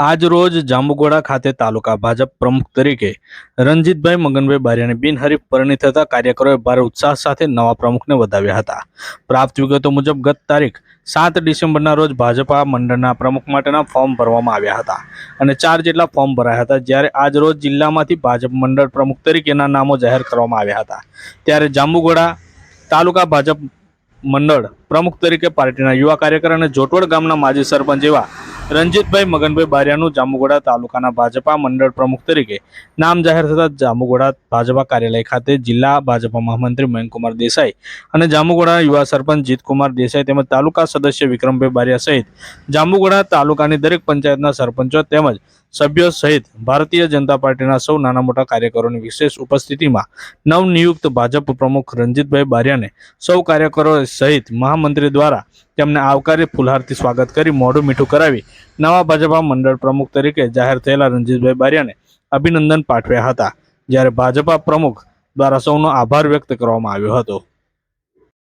આજ રોજ જાંબુગોડા ખાતે તાલુકા ભાજપ પ્રમુખ તરીકે રણજીતભાઈ મગનભાઈ બારિયાને બિનહરીફ પરિણીત થતા કાર્યકરોએ ભારે ઉત્સાહ સાથે નવા પ્રમુખને વધાવ્યા હતા. પ્રાપ્ત વિગતો મુજબ ગત તારીખ સાત ડિસેમ્બરના રોજ ભાજપા મંડળના પ્રમુખ માટેના ફોર્મ ભરવામાં આવ્યા હતા અને ચાર જેટલા ફોર્મ ભરાયા હતા જ્યારે આજ રોજ જિલ્લામાંથી ભાજપ મંડળ પ્રમુખ તરીકેના નામો જાહેર કરવામાં આવ્યા હતા. ત્યારે જાંબુગોડા તાલુકા ભાજપ મંડળ પ્રમુખ તરીકે પાર્ટીના યુવા કાર્યકર અને જોટવડ ગામના માજી સરપંચ એવા રણજીતભાઈ મગનભાઈ બારિયાનું જામુગોડા તાલુકાના ભાજપા મંડળ પ્રમુખ તરીકે નામ જાહેર થતાં જામુગોડા ભાજપા કાર્યાલય ખાતે જિલ્લા ભાજપા મહામંત્રી મયંકુમાર દેસાઈ અને જામુગોડા યુવા સરપંચ જીતકુમાર દેસાઈ તેમજ તાલુકા સદસ્ય વિક્રમભાઈ બારિયા સહિત જામુગોડા તાલુકાની દરેક પંચાયતના સરપંચો તેમજ સભ્યો સહિત ભારતીય જનતા પાર્ટીના સૌ નાના મોટા કાર્યકરોની વિશેષ ઉપસ્થિતિમાં નવનિયુક્ત ભાજપ પ્રમુખ રણજીતભાઈ બારિયાને સૌ કાર્યકરો સહિત મહામંત્રી દ્વારા તેમને આવકારી ફુલહારથી સ્વાગત કરી મોઢું મીઠું કરાવી નવા ભાજપા મંડળ પ્રમુખ તરીકે જાહેર થયેલા રણજીતભાઈ બારિયાને અભિનંદન પાઠવ્યા હતા, જ્યારે ભાજપા પ્રમુખ દ્વારા સૌનો આભાર વ્યક્ત કરવામાં આવ્યો હતો.